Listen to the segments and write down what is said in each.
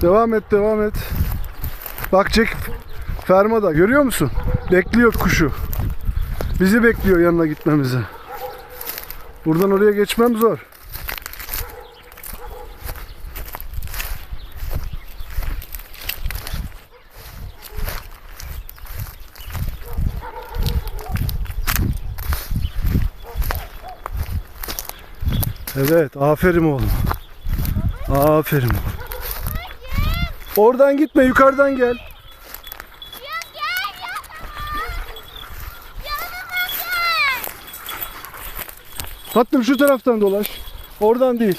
Devam et devam et. Bak Jack fermada görüyor musun? Bekliyor kuşu. Bizi bekliyor yanına gitmemizi. Buradan oraya geçmem zor. Evet, aferin oğlum. Aferin oğlum. Oradan gitme, yukarıdan gel. Tatlım şu taraftan dolaş. Oradan değil.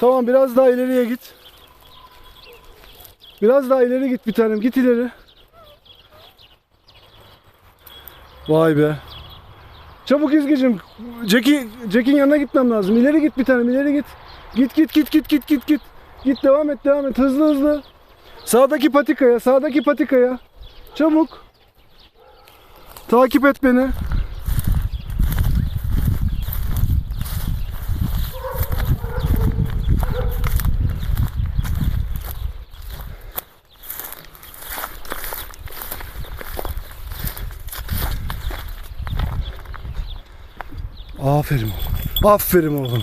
Tamam biraz daha ileriye git. Biraz daha ileri git bir tanem. Git ileri. Vay be. Çabuk İzgicim. Jack'in yanına gitmem lazım. İleri git bir tanem. ileri git. Git git git git git git git. Git devam et devam et. Hızlı hızlı. Sağdaki patikaya. Sağdaki patikaya. Çabuk. Takip et beni. Aferin oğlum. Aferin oğlum.